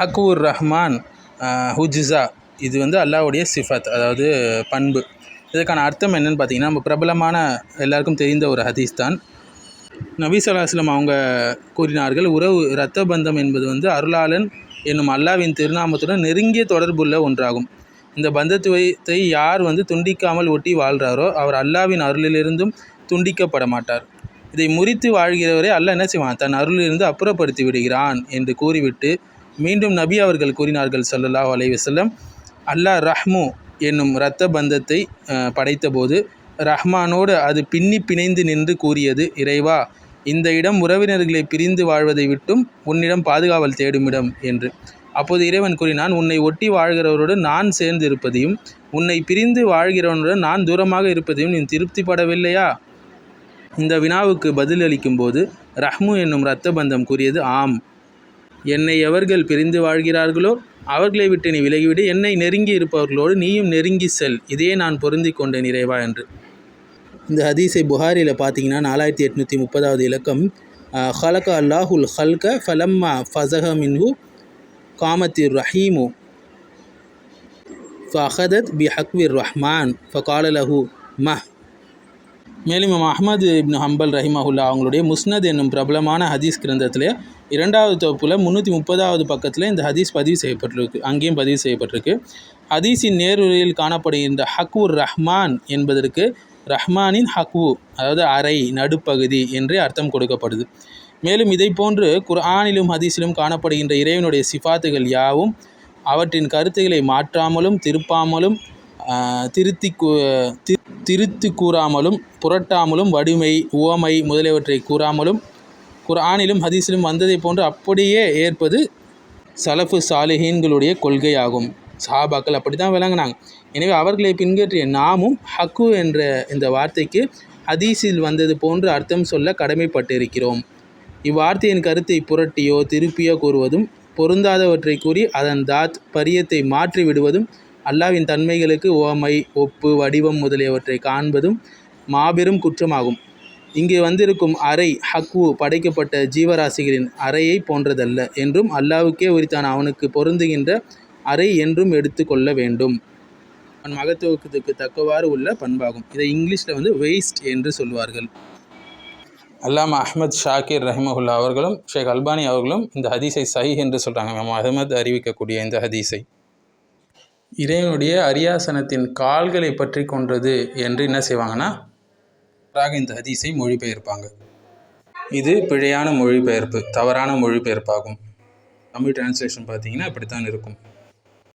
ஹக்கூர் ரஹ்மான் ஹுஜிஸா இது வந்து அல்லாஹ்வுடைய சிஃபத் அதாவது பண்பு. இதுக்கான அர்த்தம் என்னென்னு பார்த்தீங்கன்னா நம்ம பிரபலமான எல்லாருக்கும் தெரிந்த ஒரு ஹதீஸ் தான். நபி அவங்க கூறினார்கள் உறவு இரத்த பந்தம் என்பது வந்து அருளாளன் என்னும் அல்லாவின் திருநாமத்துடன் நெருங்கிய தொடர்புள்ள ஒன்றாகும். இந்த பந்தத்துவத்தை யார் வந்து துண்டிக்காமல் ஒட்டி வாழ்கிறாரோ அவர் அல்லாவின் அருளிலிருந்தும் துண்டிக்கப்பட மாட்டார். இதை முறித்து வாழ்கிறவரை அல்லாஹ் என்ன செய்வான்? தன் அருளிலிருந்து அப்புறப்படுத்தி விடுகிறான் என்று கூறிவிட்டு மீண்டும் நபி அவர்கள் கூறினார்கள் ஸல்லல்லாஹு அலைஹி வஸல்லம் அல்லாஹ் ரஹ்மு என்னும் இரத்த பந்தத்தை படைத்தபோது ரஹ்மானோடு அது பின்னி பிணைந்து நின்று கூறியது இறைவா இந்த இடம் உறவினர்களை பிரிந்து வாழ்வதை விட்டும் உன்னிடம் பாதுகாவல் தேடும் இடம் என்று. அப்போது இறைவன் கூறினான் உன்னை ஒட்டி வாழ்கிறவரோடு நான் சேர்ந்து இருப்பதையும் உன்னை பிரிந்து வாழ்கிறவனுடன் நான் தூரமாக இருப்பதையும் நீ திருப்திப்படவில்லையா? இந்த வினாவுக்கு பதிலளிக்கும் போது ரஹ்மு என்னும் இரத்த பந்தம் கூறியது ஆம் என்னை எவர்கள் பிரிந்து வாழ்கிறார்களோ அவர்களை விட்டு நீ விலகிவிடு. என்னை நெருங்கி இருப்பவர்களோடு நீயும் நெருங்கி செல். இதையே நான் பொருந்தி கொண்டேன் இறைவா என்று. இந்த ஹதீஸை புகாரியில் பார்த்தீங்கன்னா நாலாயிரத்தி எட்நூற்றி முப்பதாவது இலக்கம் ஹலக அல்லாஹுல் ஹல்க ஃபலம்மா ஃபசஹ மின்ஹு காமத்திர் ரஹீமு ஃபஹதத் பி ஹக்விர் ரஹ்மான் ஃபகாலலஹு மஹ். மேலும் அஹமது இப்னு ஹம்பல் ரஹிமஹுல்லா அவங்களுடைய முஸ்னத் என்னும் பிரபலமான ஹதீஸ் கிரந்தத்தில் இரண்டாவது தொகுப்பில் முந்நூற்றி முப்பதாவது பக்கத்தில் இந்த ஹதீஸ் பதிவு செய்யப்பட்டிருக்கு. அங்கேயும் பதிவு செய்யப்பட்டிருக்கு. ஹதீஸின் நேருரையில் காணப்படுகின்ற ஹக்வுர் ரஹ்மான் என்பதற்கு ரஹ்மானின் ஹக்வு அதாவது அறை நடுப்பகுதி என்றே அர்த்தம் கொடுக்கப்படுது. மேலும் இதை போன்று குர்ஆனிலும் ஹதீஸிலும் காணப்படுகின்ற இறைவனுடைய சிஃபாத்துகள் யாவும் அவற்றின் கருத்துக்களை மாற்றாமலும் திருப்பாமலும் திருத்தி கூ- திருத்து கூறாமலும் புரட்டாமலும் வடிமை உவமை முதலியவற்றை கூறாமலும் குரானிலும் ஹதீஸிலும் வந்ததை போன்று அப்படியே ஏற்பது சலஃபு சாலிஹீன்களுடைய கொள்கையாகும். சஹாபாக்கள் அப்படி தான் விளங்கினாங்க. எனவே அவர்களை பின்பற்றிய நாமும் ஹக்கு என்ற இந்த வார்த்தைக்கு ஹதீஸில் வந்தது போன்று அர்த்தம் சொல்ல கடமைப்பட்டிருக்கிறோம். இவ்வார்த்தையின் கருத்தை புரட்டியோ திருப்பியோ கூறுவதும் பொருந்தாதவற்றை கூறி அதன் தாத் பரியத்தை மாற்றி விடுவதும் அல்லாவின் தன்மைகளுக்கு ஓமை ஒப்பு வடிவம் முதலியவற்றை காண்பதும் மாபெரும் குற்றமாகும். இங்கே வந்திருக்கும் அறை ஹக்வு படைக்கப்பட்ட ஜீவராசிகளின் அறையை போன்றதல்ல என்றும் அல்லாவுக்கே உரித்தான அவனுக்கு பொருந்துகின்ற அறை என்றும் எடுத்துக்கொள்ள வேண்டும். அவன் மகத்துவத்துக்கு தக்கவாறு உள்ள பண்பாகும். இதை இங்கிலீஷில் வந்து வேஸ்ட் என்று சொல்வார்கள். அல்லாமா அஹ்மத் ஷாக்கிர் ரஹிமகுல்லா அவர்களும் ஷேக் அல்பானி அவர்களும் இந்த ஹதீஸை சஹி என்று சொல்கிறாங்க மேம் அஹமத் அறிவிக்கக்கூடிய இந்த ஹதீஸை. இறைவனுடைய அரியாசனத்தின் கால்களை பற்றி கொண்டது என்று என்ன செய்வாங்கன்னா ராக இந்த ஹதீஸை மொழிபெயர்ப்பாங்க. இது பிழையான மொழிபெயர்ப்பு தவறான மொழிபெயர்ப்பாகும். தமிழ் டிரான்ஸ்லேஷன் பார்த்தீங்கன்னா அப்படித்தான் இருக்கும்.